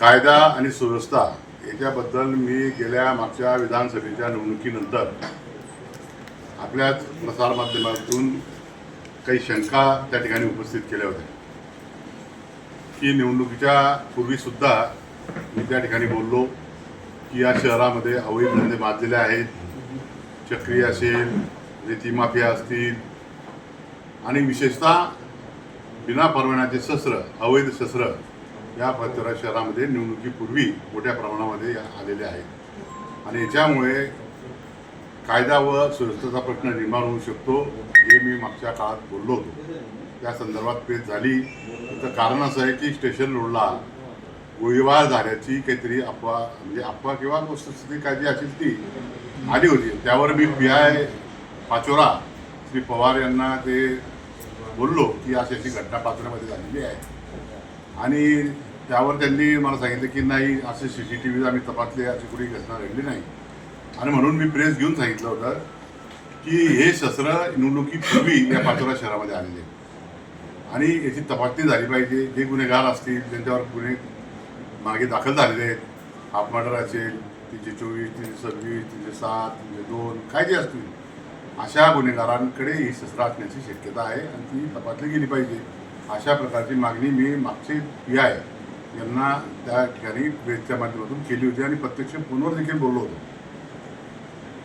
कायदा आणि सुव्यवस्था याच्याबद्दल मी गेल्या मागच्या विधानसभेच्या निवडणुकीनंतर आपल्याच प्रसारमाध्यमातून काही शंका त्या ठिकाणी उपस्थित केल्या होत्या. की निवडणुकीच्या पूर्वीसुद्धा मी त्या ठिकाणी बोललो की या शहरामध्ये अवैध धंदे बांधलेले आहेत चक्री असेल म्हणजे रेती माफिया असतील. आणि विशेषतः बिना परवान्याचे शस्त्र अवैध शस्त्र या पाचोरा शहरामध्ये निवडणुकीपूर्वी मोठ्या प्रमाणामध्ये आलेले आहेत. आणि याच्यामुळे कायदा व सुरक्षेचा प्रश्न निर्माण होऊ शकतो हे मी मागच्या काळात बोललो होतो. त्या संदर्भात पेच झाली. तर कारण असं आहे की स्टेशन रोडला गोळीबार झाल्याची काहीतरी अफवा म्हणजे अफवा किंवा वस्तुस्थिती काय जी ती आली होती. त्यावर मी पी आय पाचोरा श्री पवार यांना ते बोललो की अशी अशी घटना पाचोऱ्यामध्ये झालेली आहे. आणि त्यावर त्यांनी मला सांगितलं की नाही असे सी सी टी व्ही आम्ही तपासले अशी कुठे घटना घडली नाही. आणि म्हणून मी प्रेस घेऊन सांगितलं होतं की हे शस्त्र निवडणुकीपूर्वी या पाचोरा शहरामध्ये आलेले आहेत. आणि याची तपासणी झाली पाहिजे. जे गुन्हेगार असतील ज्यांच्यावर गुन्हे मागे दाखल झालेले आहेत. हाफ मर्डर असेल तीनशे चोवीस तीनशे सव्वीस तीनशे सात तीनशे दोन काय जे असतील अशा गुन्हेगारांकडे ही शस्त्र असण्याची शक्यता आहे आणि ती तपासली गेली पाहिजे. अशा प्रकारची मागणी मी मागचे पी आय यांना त्या ठिकाणी प्रेसच्या माध्यमातून केली होती आणि प्रत्यक्ष फोनवर देखील बोललो होतो.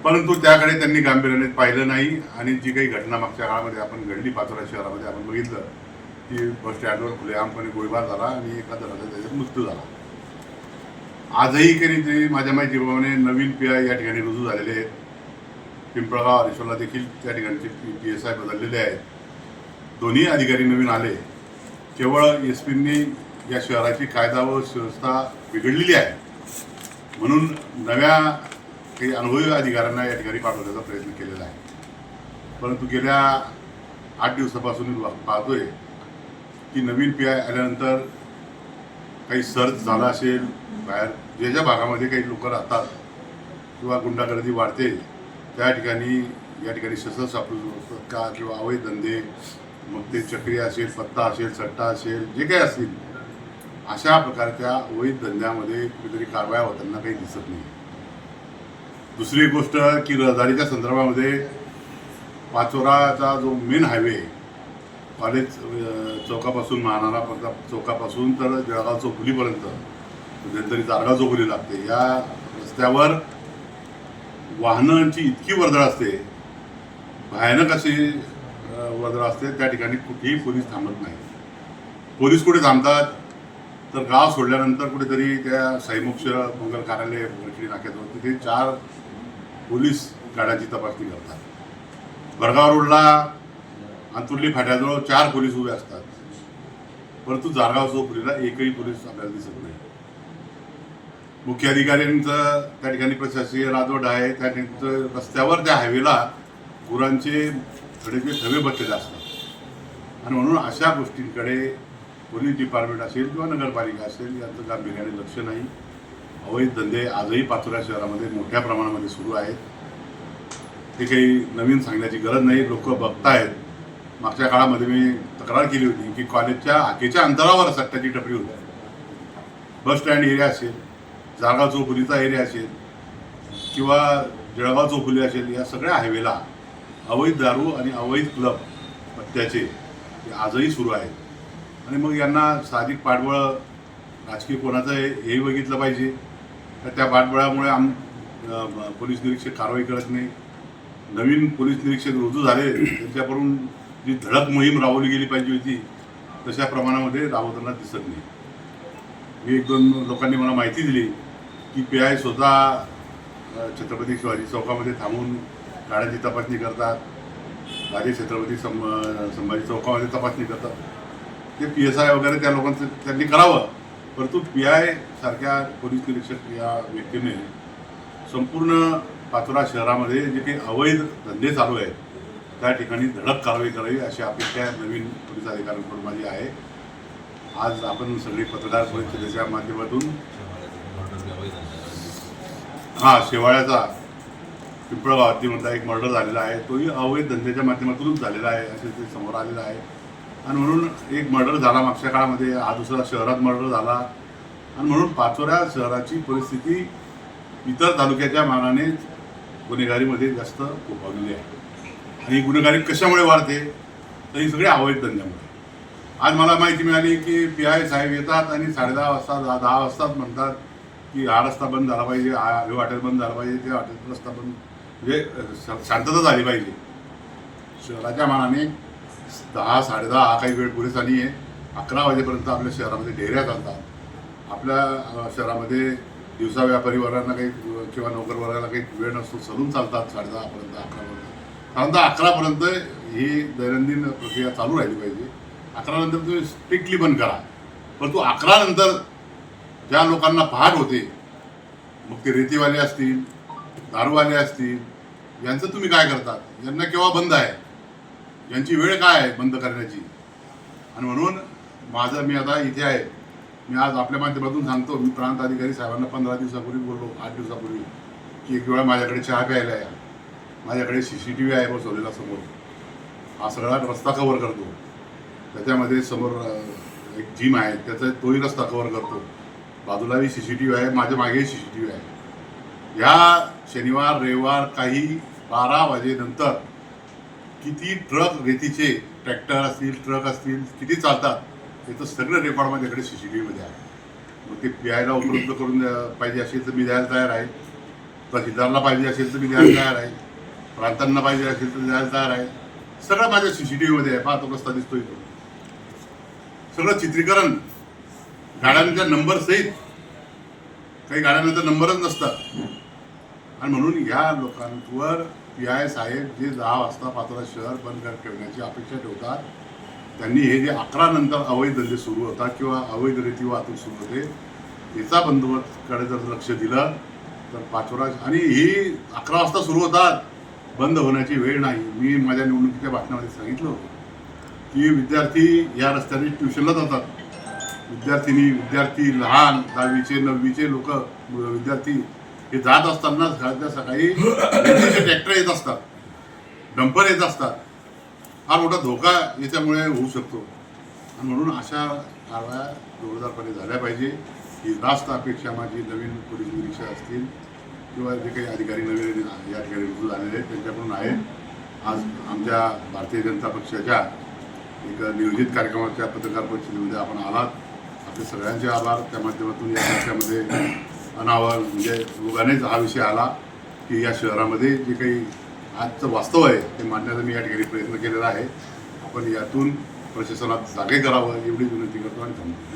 परंतु त्याकडे त्यांनी गांभीर्याने पाहिलं नाही आणि जी काही घटना मागच्या काळामध्ये आपण घडली पाचोरा शहरामध्ये आपण बघितलं की बस स्टँडवर खुलेआमपणे गोळीबार झाला आणि एका जणाचा त्याच्यात मृत्यू झाला. आजही कधी ते माझ्या माहितीप्रमाणे नवीन पी आय या ठिकाणी रुजू झालेले आहेत. पिंपळगाव हरिश्वरला देखील त्या ठिकाणचे पी एस आय बदललेले आहेत. दोन्ही अधिकारी नवीन आले. केवळ एस पींनी या शहराची कायदा व सुव्यवस्था बिघडलेली आहे. म्हणून नव्या काही अनुभवी अधिकाऱ्यांना या ठिकाणी पाठवण्याचा प्रयत्न केलेला आहे. परंतु गेल्या आठ दिवसापासून मी पाहतोय की नवीन पी आय आल्यानंतर काही सर्च झाला असेल बाहेर ज्या ज्या भागामध्ये काही लोक राहतात किंवा गुंडागर्दी वाढते त्या ठिकाणी या ठिकाणी शस्त्र सापडू शकतात का किंवा अवैध धंदे मग ते चक्री असेल पत्ता असेल सट्टा असेल जे काही असतील अशा प्रकारच्या वैध धंद्यामध्ये कुठेतरी कारवाया होताना काही दिसत नाही. दुसरी गोष्ट की रहदारीच्या संदर्भामध्ये पाचोराचा जो मेन हायवे कॉलेज चौकापासून महानारा प्रताप चौकापासून तर जळगाव चौकुलीपर्यंत कुठेतरी जारगाव चौकुली लागते या रस्त्यावर वाहनांची इतकी वर्दळ असते भयानक अशी अ, वर्दळ असते त्या ठिकाणी कुठेही पोलीस थांबत नाही. पोलीस कुठे थांबतात? तर गाव सोडल्यानंतर कुठेतरी त्या साईमोक्ष मंगल कार्यालय वरखडी नाक्याजवळ तिथे चार पोलीस गाड्यांची तपासणी करतात. भरगाव रोडला अंतुर्ली फाट्याजवळ चार पोलीस उभे असतात. परंतु जारगाव चौपुरीला एकही पोलीस आपल्याला दिसत नाही. मुख्य अधिकाऱ्यांचं त्या ठिकाणी प्रशासकीय राजवट आहे त्या ठिकाणी रस्त्यावर त्या हायवेला गुरांचे ते धवे बसलेले असतात आणि म्हणून अशा गोष्टींकडे पोलीस डिपार्टमेंट असेल किंवा नगरपालिका असेल यांचं गांभीर्याने लक्ष नाही. अवैध धंदे आजही पाचोऱ्या शहरामध्ये मोठ्या प्रमाणामध्ये सुरू आहेत. हे काही नवीन सांगण्याची गरज नाही. लोक बघतायत. मागच्या काळामध्ये मी तक्रार केली होती की कॉलेजच्या हाकेच्या अंतरावर सट्ट्याची टपरी होती बस स्टँड एरिया असेल जागा चौफुलीचा एरिया असेल किंवा जळगाव चौफुली असेल या सगळ्या हायवेला अवैध दारू आणि अवैध क्लब पत्त्याचे हे आजही सुरू आहेत. आणि मग यांना साधिक पाठबळ राजकीय कोणाचं हेही बघितलं पाहिजे. तर त्या पाठबळामुळे आम पोलीस निरीक्षक कारवाई करत नाही. नवीन पोलीस निरीक्षक रुजू झाले त्यांच्याकडून जी धडक मोहीम राबवली गेली पाहिजे होती तशा प्रमाणामध्ये राबवताना दिसत नाही. मी एक दोन लोकांनी मला माहिती दिली की पी आय स्वतः छत्रपती शिवाजी चौकामध्ये थांबून गाड्यांची तपासणी करतात राजे छत्रपती सं संभाजी चौकामध्ये तपासणी करतात. ते पी एस आय वगैरे त्या लोकांचं त्यांनी करावं परंतु पी आय सारख्या पोलीस निरीक्षक या व्यक्तीने संपूर्ण पाचोरा शहरामध्ये जे काही अवैध धंदे चालू आहेत त्या ठिकाणी धडक कारवाई करावी अशी अपेक्षा नवीन पोलीस अधिकाऱ्यांकडून माझी आहे. आज आपण सगळी पत्रकार परिषदेच्या माध्यमातून हा शेवाळ्याचा पिंपळगाव एक मर्डर झालेला आहे. तोही अवैध धंद्याच्या माध्यमातूनच झालेला आहे. असे ते समोर आलेलं आहे. आणि म्हणून एक मर्डर झाला मागच्या काळामध्ये. हा दुसरा शहरात मर्डर झाला. आणि म्हणून पाचोऱ्या शहराची परिस्थिती इतर तालुक्याच्या मानाने गुन्हेगारीमध्ये जास्त फोफावलेली आहे. आणि ही गुन्हेगारी कशामुळे वाढते? तर ही सगळी अवैध धंद्यामुळे. आज मला माहिती मिळाली की पी आय साहेब येतात आणि साडेदहा वाजता दहा दहा वाजताच म्हणतात की हा रस्ता बंद झाला पाहिजे हा हे हॉटेल बंद झाला पाहिजे ते हॉटेल रस्ता बंद म्हणजे, वे शांतता झाली पाहिजे. शहराच्या मानाने दहा साडेदहा हा काही वेळ पोलिसांनी आहे अकरा वाजेपर्यंत आपल्या शहरामध्ये डेऱ्या चालतात. आपल्या शहरामध्ये दिवसा व्यापारी वर्गांना काही किंवा नोकर वर्गाला काही वेळ नसतो सलून चालतात साडेदहापर्यंत अकरापर्यंत साधारणतः अकरापर्यंत ही दैनंदिन प्रक्रिया चालू राहिली पाहिजे. अकरानंतर तुम्ही स्ट्रिक्टली बंद करा. परंतु अकरानंतर ज्या लोकांना पहाट होते मग ते रेतीवाले असतील दारूवाले असतील यांचं तुम्ही काय करतात? यांना केव्हा बंद आहे? यांची वेळ काय आहे बंद करण्याची? आणि म्हणून माझं मी आता इथे आहे. मी आज आपल्या माध्यमातून सांगतो मी प्रांत अधिकारी साहेबांना पंधरा दिवसापूर्वी बोललो आठ दिवसापूर्वी की एक वेळा माझ्याकडे चहा प्यायला या. माझ्याकडे सी सी टी व्ही आहे बसवलेला समोर. हा सगळा रस्ता कव्हर करतो. त्याच्यामध्ये समोर एक जिम आहे त्याचा तोही रस्ता कव्हर करतो. बाजूलाही सी सी टी व्ही आहे माझ्या मागेही सी सी टी व्ही आहे. ह्या शनिवार रविवार काही बारा वाजेनंतर किती ट्रक रेतीचे ट्रॅक्टर असतील ट्रक असतील किती चालतात याचं सगळं रेकॉर्ड माझ्याकडे सी सी टी व्हीमध्ये आहे. मग ते पी आयला उपलब्ध करून द्या- पाहिजे असेल तर मी द्यायला तयार आहे. तहसीलदारला पाहिजे असेल तर मी द्यायला तयार आहे. प्रांतांना पाहिजे असेल तर द्यायला तयार आहे. सगळं माझ्या सी सी टी व्हीमध्ये आहे. पहा तो रस्ता दिसतो इथून सगळं चित्रीकरण गाड्यांच्या नंबरसहित काही गाड्यांना तर नंबरच नसतात. आणि म्हणून ह्या लोकांवर पी आय साहेब जे दहा वाजता पात्र शहर बंद कर ठेवण्याची अपेक्षा ठेवतात. त्यांनी हे जे अकरा नंतर अवैध धंदे सुरू होतात किंवा अवैध रीती वाहतूक सुरू होते याचा बंदोबस्तकडे जर लक्ष दिलं तर पाचोरा आणि ही अकरा वाजता सुरू होतात बंद होण्याची वेळ नाही. मी माझ्या निवडणुकीच्या भाषणामध्ये सांगितलं होतं की विद्यार्थी या रस्त्याने ट्युशनला जातात. विद्यार्थिनी विद्यार्थी लहान दहावीचे नववीचे लोक विद्यार्थी हे जात असताना सकाळच्या सकाळी ट्रॅक्टर येत असतात. डंपर येत असतात. हा मोठा धोका याच्यामुळे होऊ शकतो. आणि म्हणून अशा कारवाया जोरदारपणे झाल्या पाहिजे. ही रास्त अपेक्षा माझी नवीन पोलीस निरीक्षक असतील किंवा जे काही अधिकारी नवीन या ठिकाणी रुजू झालेले आहेत त्यांच्याकडून आहे. आज आमच्या भारतीय जनता पक्षाच्या एक नियोजित कार्यक्रमाच्या पत्रकार परिषदेमध्ये आपण आलात. आपले सगळ्यांचे आभार. त्या माध्यमातून या चर्चेमध्ये अनावर म्हणजे योगानेच हा विषय आला की या शहरामध्ये जे काही आजचं वास्तव आहे ते मांडण्याचा मी या ठिकाणी प्रयत्न केलेला आहे. आपण यातून प्रशासनात जागे करावं एवढी विनंती करतो आणि थांबतो